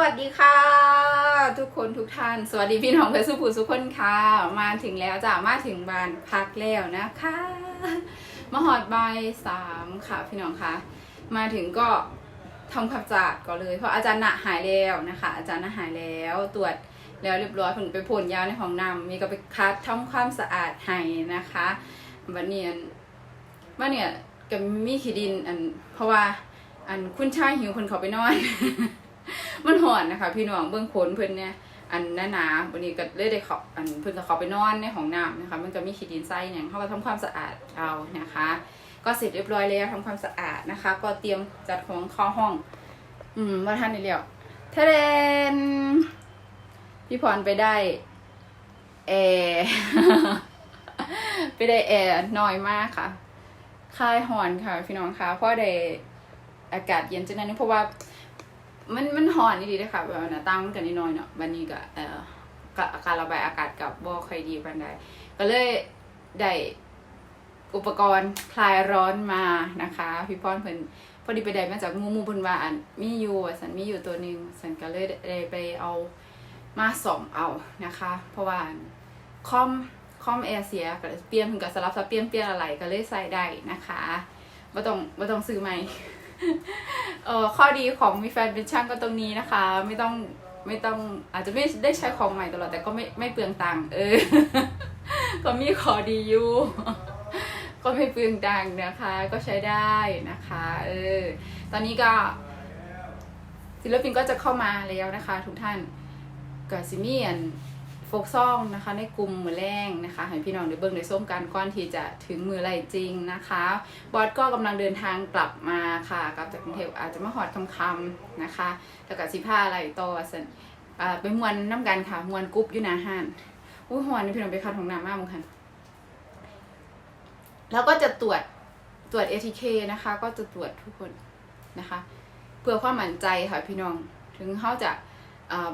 วัสดีค่ะ ทุกคนทุกท่าน สวัสดีพี่น้องเพื่อนสุภูสุกคนค่ะ มาถึงแล้วจ้ะมาถึงบ้านพักแล้วนะคะมาหอดใบายสามค่ะพี่น้องคะมาถึงก็ทำความสะอาดก่อนเลย เพราะอาจารย์หนะหายแล้วนะคะ อาจารย์หนะหายแล้วตรวจแล้วเรียบร้อยผลไปพ่นยาในห้องน้ำมีก็ไปคัดทำความสะอาดให้นะคะวันนี้อันเนี่ยก็มีขี้ดินอันเพราะว่าอันคุณชายหิวคนเขาไปนอน มันหอนนะคะ พี่น้องเบื้องขนเพิ่นเนี่ยอันหนาๆวันนี้ก็เลยได้ขาอันเพิ่นก็ขาไปนอนในห้องน้ำนะคะ มันก็มีขี้ดินใส่อย่างเขาก็ทำความสะอาดเอานะคะ ก็เสร็จเรียบร้อยแล้วทำความสะอาดนะคะ ก็เตรียมจัดของข้าห้อง อืมว่าท่านนี่แล้วทะเลนพี่พรไปได้แอร์ไปได้แอร์น้อยมากค่ะคลายหอนค่ะ พี่น้องคะเพราะได้อากาศเย็นจังนั้นเพราะว่า มันมันหอนนี่ดีเลยค่ะแบบหน้าตั้งมันกันนิดหน่อยเนาะวันนี้ก็เอ่อกการระบายอากาศกับบ่ค่อยดีปานใดก็เลยได้อุปกรณ์คลายร้อนมานะคะ พี่พรเพิ่นพอดีไปได้มาจากมูมูเพิ่นว่าอันมีอยู่สันมีอยู่ตัวหนึ่งสันก็เลยได้ไปเอามาส่อมเอานะคะ เพราะว่าคอมคอมแอร์เสียก็เปลี่ยนเพิ่นก็สลับสับเปลี่ยนเปลี่ยนอะไรก็เลยใส่ได้นะคะบ่ต้องบ่ต้องซื้อใหม่ เออข้อดีของมีแฟนเป็นช่างก็ตรงนี้นะคะ ไม่ต้องไม่ต้องอาจจะไม่ได้ใช้ของใหม่ตลอดแต่ก็ไม่ไม่เปลืองตังค์เออ ก็มีข้อดีอยู่ก็ไม่เปลืองตังค์นะคะ ก็ใช้ได้นะคะเออตอนนี้ก็ ศิลปินก็จะเข้ามาแล้วนะคะ ทุกท่านก็ซิมียน ฟกซ่องนะคะในกลุ่มมือแรงนะคะให้พี่น้องได้เบิ่งได้ส้มกันก่อนที่จะถึงมือไรจริงนะคะ บอสก็กำลังเดินทางกลับมาค่ะกลับจากกรุงเทพอาจจะมาหอดคำคำนะคะแล้วก็สิผ้าอะไรต่อสันอ่าไปมวนน้ำกันค่ะมวนกรุ๊ปยู่นาห้านอุ้ยหอนนี่พี่น้องไปคัดของน้ำมากมั้งค่ะแล้วก็จะตรวจตรวจ ATK นะคะ ก็จะตรวจทุกคนนะคะ เพื่อความมั่นใจค่ะพี่น้องถึงเขาจะ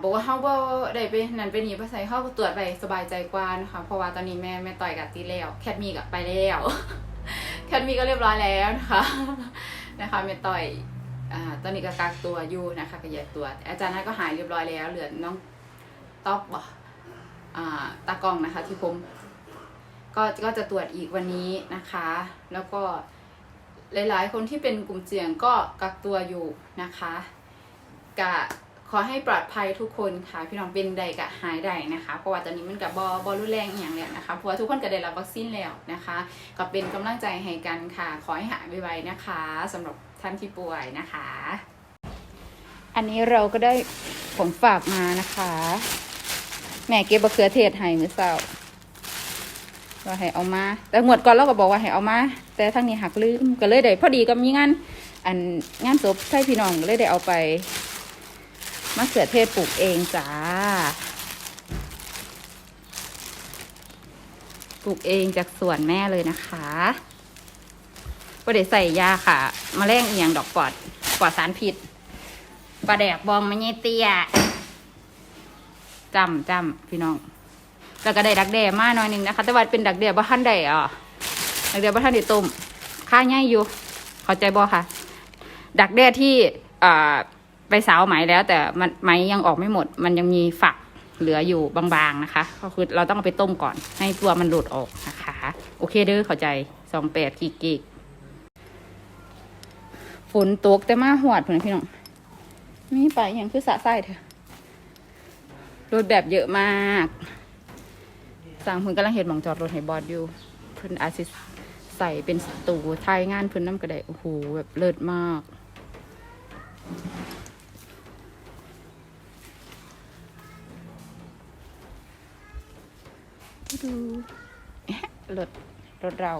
บอกว่าเขาบ่ได้ไปนั่นไปนี่ภาษาเขาก็ตรวจไปสบายใจกว่านะคะเพราะว่าตอนนี้แม่แม่ต่อยกับตีแล้ว แคทมีกับไปแล้วแคทมีก็เรียบร้อยแล้วนะคะนะคะแม่ต่อยอ่าตอนนี้ก็กักตัวอยู่นะคะก็แยกตัว อาจารย์นัทก็หายเรียบร้อยแล้ว เหลือน้องต๊อกบ่อ่าตากล้องนะคะ ที่ผม ก็ก็จะตรวจอีกวันนี้นะคะ แล้วก็หลาย ๆ คนที่เป็นกลุ่มเสี่ยงก็กักตัวอยู่นะคะกะ ขอให้ปลอดภัยทุกคนค่ะ พี่น้องเป็นใดกะหายใดนะคะ เพราะว่าตอนนี้มันกับบอบอรุนแรงอย่างเนี้ยนะคะ เพราะว่าทุกคนก็ได้รับวัคซีนแล้วนะคะ ก็เป็นกำลังใจให้กันค่ะ ขอให้หายไวๆนะคะสำหรับท่านที่ป่วยนะคะ อันนี้เราก็ได้ของฝากมานะคะ แม่เก็บบะเขือเทศให้มือเช้าว่าให้เอามา แต่งวดก่อนเราก็บอกว่าให้เอามา แต่ทั้งนี้หักลืมก็เลยได้พอดีก็มีงานอันงานศพใช่พี่น้องก็เลยได้เอาไป มะเขือเทศปลูกเองจ้า ปลูกเองจากสวนแม่เลยนะคะก็ได้ใส่ยาค่ะมแมลงเอียงดอกปอดปอดสารพิษปลาแดกบองมันเยเตียจำจำพี่น้อง แล้วก็ได้ดักแด้มาหน่อยหนึงนะคะ แต่ว่าเป็นดักแด้บ่ทันได้อะดักแด้บ่ทันได้ต้มค่าง่ายอยู่เข้าใจบ่ค่ะ ดักแด้ที่อ่า ไปสาวไหมแล้ว แต่มันไหมยังออกไม่หมด มันยังมีฝักเหลืออยู่บางๆนะคะ ก็คือเราต้องเอาไปต้มก่อน ให้ตัวมันหลุดออกนะคะ โอเคเด้อเข้าใจสองแปดกิกกิกฝนตกแต่มาหวดเพื่อนพี่น้องมีไปย่างคือสะไส้เถอะรถแบบเยอะมากสั่งเพิ่นกำลังเห็นหมองจอดรถให้บอดอยู่ เพิ่นอาจสิใส่เป็นสตูทายงานเพิ่นน้ำกระไดโอ้โหแบบเลิศมาก รถรถเรา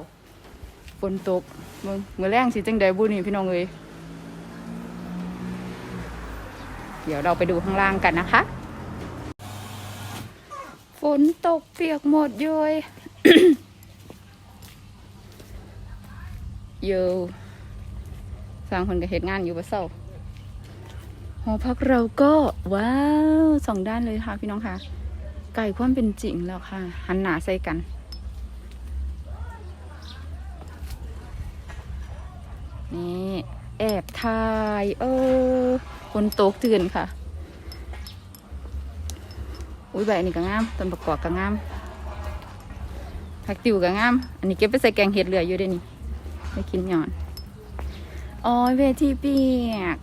ฝนตกมึงมือแรงสิจังใดบุนี่พี่น้องเอ้ยเดี๋ยวเราไปดูข้างล่างกันนะคะ ฝนตกเปียกหมดเลยอยู่สร้างคนกับเหตุงานอยู่บะเศร้าหอพักเราก็ว้าวสองด้านเลยค่ะพี่น้องค่ะ ไก่ความเป็นจริงแล้วค่ะ หันหนาใส่กัน นี่แอบถ่าย เออฝนโตกตื่นค่ะ อุ้ยใบนี้ก็งามต้นประกอบก็งามผักติวก็งาม อันนี้เก็บไปใส่แกงเห็ดเหลืออยู่เด้วยนี่ไปกินหย่อนอ๋อเวทีเปียก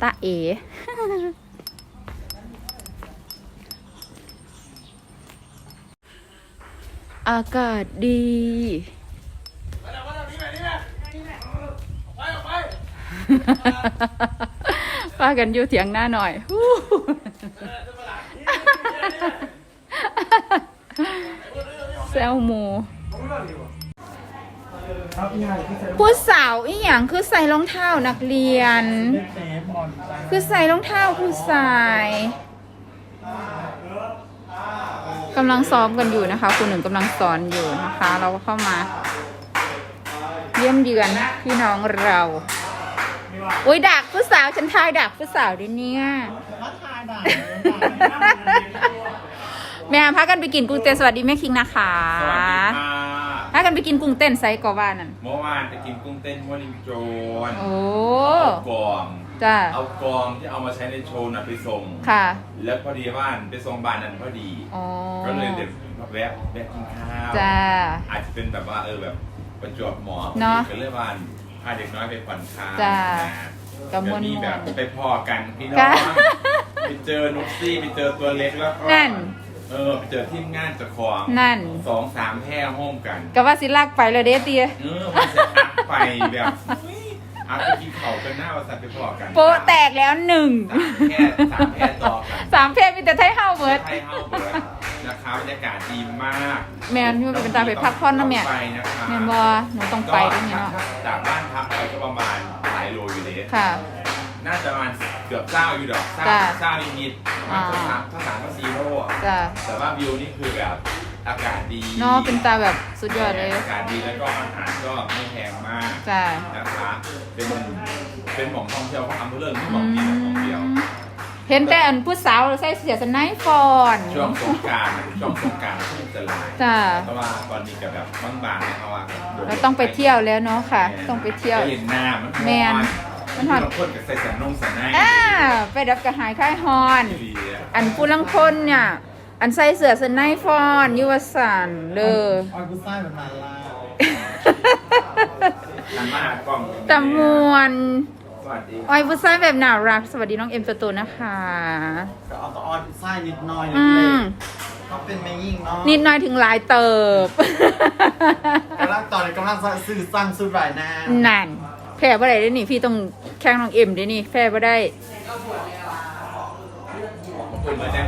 ตาเอ๋ อากาศดี ป้ากันอยู่เถียงหน้าหน่อย แซวหมูครับพี่ใหญ่พี่เซฟผู้สาวอีหยังคือใส่รองเท้านักเรียน คือใส่รองเท้าผู้ชาย กำลังซ้อมกันอยู่นะคะคุณหนึ่งกำลังสอนอยู่นะคะ เราก็เข้ามา เยี่ยมเยือนพี่น้องเราโอ้ยดักผู้สาวฉันทายดักผู้สาวดิเนี่ยมาทายด่าแม่พากันไปกินกุ้งเต้นสวัสดีแม่คิงนะคะสวัสดีค่ะพากันไปกินกุ้งเต้นไซส์กอว่านั่นเมื่อวานไปกินกุ้งเต้นมอนิงโจนโอ้เอากอง จ้าเอากองที่เอามาใช้ในโชว์น่ะไปส่ง ค่ะ แล้วพอดีว่าไปส่งบ้านนั้นพอดี อ๋อก็เลยเดี๋ยวแวะแวะกินข้าวจ้า อาจจะเป็นแบบว่าเออแบบประจวบเหมอเนอะก็เลยว่าพาเด็กน้อยไปผ่อนคลายจ้านะกับมวลเดี๋ยวมีแบบมวลไปพอกันพี่น้องค่ะไปเจอนุกซี่ไปเจอตัวเล็กแล้วก็นั่น เออไปเจอทีมงานเจะของนั่นสองสามแพร่ห้อมกัน ก็ว่าสิลากไปเลยเด้เตีย เออมันจะอัดไปแบบอุ๊ย อัดไปกินเข่ากันหน้าว่าสัตว์ไปพอกันโปะแตกแล้วหนึ่งสามแพร่สามแพร่ต่อกันสามเพศมีแต่ไทยเฮาเบิร์ด ไทยเฮาเบิร์ดนะคะบรรยากาศดีมากแม่นี่มันเป็นตาไปพักผ่อนนะแม่ ต้องไปนะคะแม่นบ่หนูต้องไปด้วยเนี่ยเนาะจากบ้านพักไปก็ประมาณหลายโลอยู่เลย ค่ะ น่าจะประมาณเกือบเจ้าอยู่ดอกเจ้าจ้ะเจ้านิดๆประมาณสักสามสักสามก็สี่โลอะจ้าแต่ว่าวิวนี่คือแบบ อากาศดีเนาะเป็นตาแบบสุดยอดเลยอากาศดีแล้วก็อาหารก็ไม่แพงมากจ้านะคะเป็นเป็นหม่องท่องเที่ยวของอำเภอเลิศที่หม่องกินและท่องเที่ยวเห็นแต่อันผู้สาวใส่เสียสไนฟอนช่วงสงกรารช่วงสงกรารที่จะลายจ้าเพราะว่าตอนนี้ก็แบบบางๆเนี่ยเขาว่าเราต้องไปเที่ยวแล้วเนาะค่ะ ต้องไปเที่ยวเห็นหน้ามันแมนมัมันนหหออนนคนกับใส่สันนงสันในอ่าไปดับกระหายค่ายฮอนดีๆอะอันผู้ลังคนเนี่ย อันใส่เสื้อสไนฟอนอยูวสันเลยออยกูไส้แบบนั้นล่ะหันมากล้องตะมวนสวัสดีออยผู้ชายแบบน่ารัก สวัสดีน้องเอ็มตัวโตนะคะ ก็เอาแต่ออยกูไส้นิดหน่อยอืเล็มกๆก็เป็นแม่ยิ่งเนาะนิดหน่อยถึงหลายเติบ กำลังตอนนี้กำลังซื้อสั่งซื้อรายหน้านั่นแพ้บ่ได้ด้วยนี่ พี่ต้องแข่งน้องเอ็มด้วยนี่แพ้บ่ได้คุณเหมือนจะแม่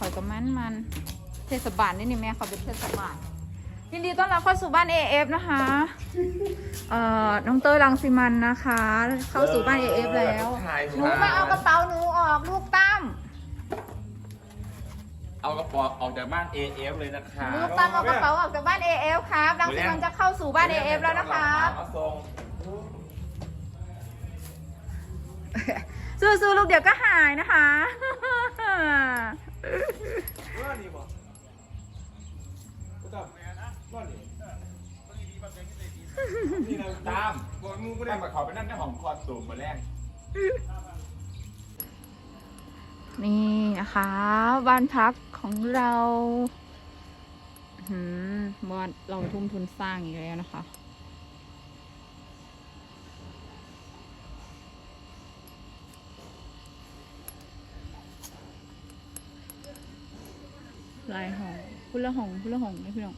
ขอยก็มันมันเทศบาลนี่นี่แม่ขอยเป็นเทศบาลยินดีต้อนรับเข้าสู่บ้าน AF นะคะ เอ่อ น้องเต้ยรังสิมันนะคะ เข้าสู่บ้าน AF แล้ว หนูมาเอากระเป๋าหนูออกลูกตั้ม เอากระเป๋าออกจากบ้าน AF เลยนะคะลูกตั้มเอากระเป๋าออกจากบ้าน AF ครับรังสิมันจะเข้าสู่บ้าน AF แล้วนะคะเอาทรงสู้ๆลูกเดี๋ยวก็หายนะคะ ตามบอกมึงกูได้มาขอไปนั่งในห้องคอร์ตูมมาแรงนี่นะคะ บ้านพักของเราหืมบ้านเราทุ่มทุนสร้างอีกแล้วนะคะ ลายหองพุละหองพุละหองนะพี่น้อง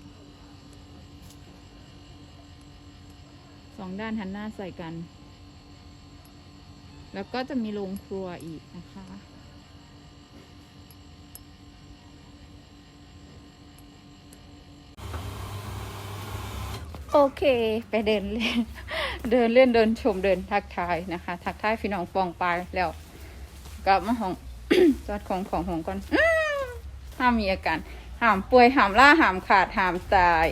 สองด้านหันหน้าใส่กัน แล้วก็จะมีโรงครัวอีกนะคะโอเค ไปเดินเล่น เดินเล่นเดินชมเดินทักทายนะคะ ทักทายพี่น้องปองไปแล้วกลับมาห้องจอดของของหองก่อน ห้ามมีอาการห้ามป่วยห้ามล่าห้ามขาดห้ามตาย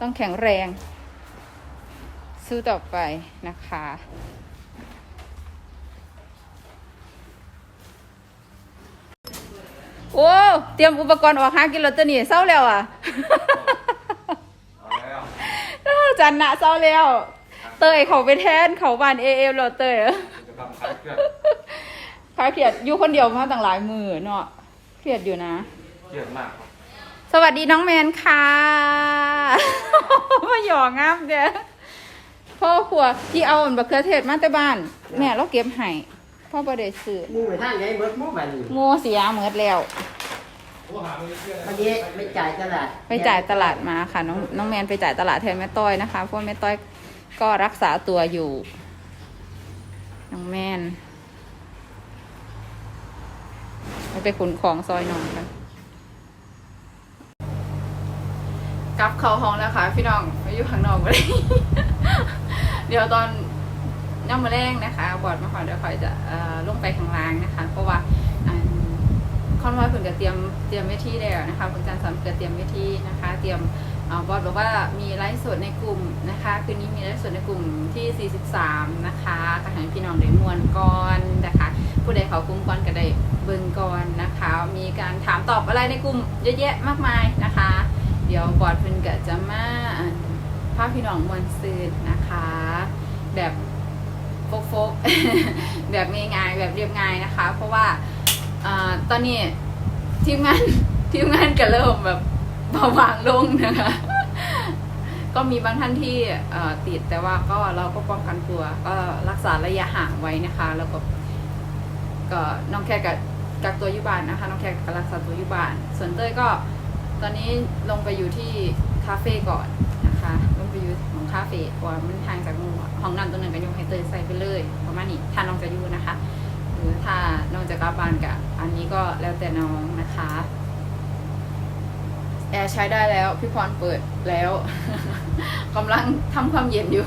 ต้องแข็งแรง สู้ต่อไปนะคะ โอ้เตรียมอุปกรณ์ออกหากินลอตเตอรี่เศร้าแล้วอะเออจันนะเศร้าแล้ว เตยเขาไปแทนเขาบานเอเอแล้วเตยจะทำคล้ายเครื่องคลายเครียดอยู่คนเดียวมาตั้งหลายมือเนาะ เครียดอยู่นะเยอะมากครับสวัสดีน้องแมนค่ะ มาหยอกงามเด้อพ่อครัวที่เอาอันบักเขือเทศมาแต่บ้าน แม่เราเก็บให้พ่อประเดี๋ยวซื้อมูไปทางไหนเบิดมูบัดนี้โง่เสียเหมือดแล้ว วันนี้ไม่จ่ายตลาดไปจ่ายตลาดมาค่ะ น้องน้องแมนไปจ่ายตลาดแทนแม่ต้อยนะคะเพราะว่าแม่ต้อยก็รักษาตัวอยู่ น้องแมน เราไปขนของซอยนองกันกลับเข้าห้องแล้วค่ะ พี่น้องไปอยู่ข้างนอกเลยเดี๋ยวตอนย่ำมาแรงนะคะบอดมาขอเดี๋ยวคอยจะลงไปข้างล่างนะคะ เพราะว่าอันคอนวอยเพิ่นก็เตรียมเตรียมเวทีแล้วนะคะคุณจันทร์สอนก็เตรียมเวทีนะคะ เตรียมบอสบอกว่ามีไลฟ์สดในกลุ่มนะคะ คืนนี้มีไลฟ์สดในกลุ่มที่ 43 นะคะก็ให้พี่น้องได้มวนก่อน เขากลุ่มก่อนก็ได้เบิ่งก่อนนะคะ มีการถามตอบอะไรในกลุ่มเยอะแยะมากมายนะคะ เดี๋ยวบอสเพิ่นก็จะมาอ่านภาพพี่น้องมวนซืนนะคะ แบบโฟกๆแบบง่ายๆแบบเรียบง่ายนะคะ เพราะว่าอตอนนี้ทีมงานทีมงานก็เริ่มแบบเบาบางลงนะคะ ก็มีบางท่านที่ติดแต่ว่าก็เราก็ป้องกันตัวก็รักษาระยะห่างไว้นะคะ แล้วก็ ก็น้องแค่กับกักตัวอยุบานนะคะ น้องแค่ก็รักษาตัวอยุบาน ส่วนเต้ยก็ตอนนี้ลงไปอยู่ที่คาเฟ่ก่อนนะคะลงไปอยู่ของคาเฟ่เพราะว่ามันห่างจากห้องน้ำตรงนั้นก็ยกให้เตยใส่ไปเลยประมาณนี้ถ้าน้องจะอยู่นะคะ หรือถ้าน้องจะกลับบ้านกับอันนี้ก็แล้วแต่น้องนะคะแอร์ใช้ได้แล้วพี่พรเปิดแล้วกำลังทำความเย็นอยู่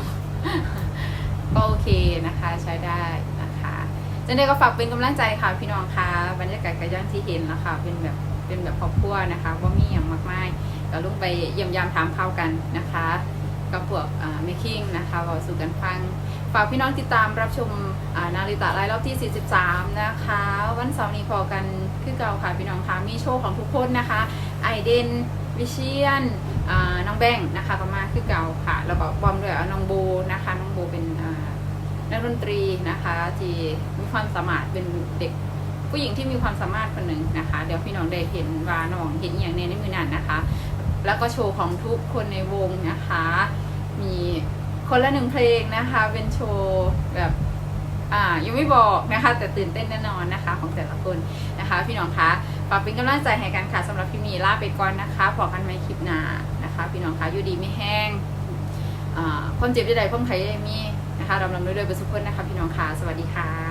ก็โอเคนะคะใช้ได้ จันเดก็ฝากเป็นกำลังใจค่ะพี่น้องค่ะบรรยากาศกระย่างที่เห็นนะคะเป็นแบบเป็นแบบครอบครัวนะคะว่ามีอย่างมากมายก็ลงไปเยี่ยมยามถามข่าวกันนะคะกับพวกเมคกิ้งนะคะเราสู่กันฟังฝากพี่น้องติดตามรับชมนาริตะไลฟ์รอบที่ 43 นะคะ วันเสาร์นี้พอกันคือเก่าค่ะพี่น้องคะมีโชว์ของทุกคนนะคะไอเดนวิเชียนน้องแบงค์นะคะก็มาคือเก่าค่ะแล้วก็บอมด้วยน้องโบนะคะน้องโบเป็นนักดนตรีนะคะที่ ความสามารถเป็นเด็ก ผู้หญิงที่มีความสามารถคนหนึ่งนะคะ เดี๋ยวพี่น้องได้เห็นว่าน้องเห็นอย่างในในมือนั้นนะคะ แล้วก็โชว์ของทุกคนในวงนะคะ มีคนละหนึ่งเพลงนะคะ เป็นโชว์แบบอ่ายังไม่บอกนะคะ แต่ตื่นเต้นแน่นอนนะคะ ของแต่ละคนนะคะ พี่น้องคะฝากเป็นกำลังใจให้กันค่ะสำหรับพี่มีลาไปก่อนนะคะพอกันใหม่คลิปหน้านะคะ พี่น้องคะอยู่ดีไม่แห้งอ่าความเจ็บใดๆความไข้ใดมีนะคะรำลำด้วยๆเบอร์สุขคนนะคะ พี่น้องคะสวัสดีค่ะ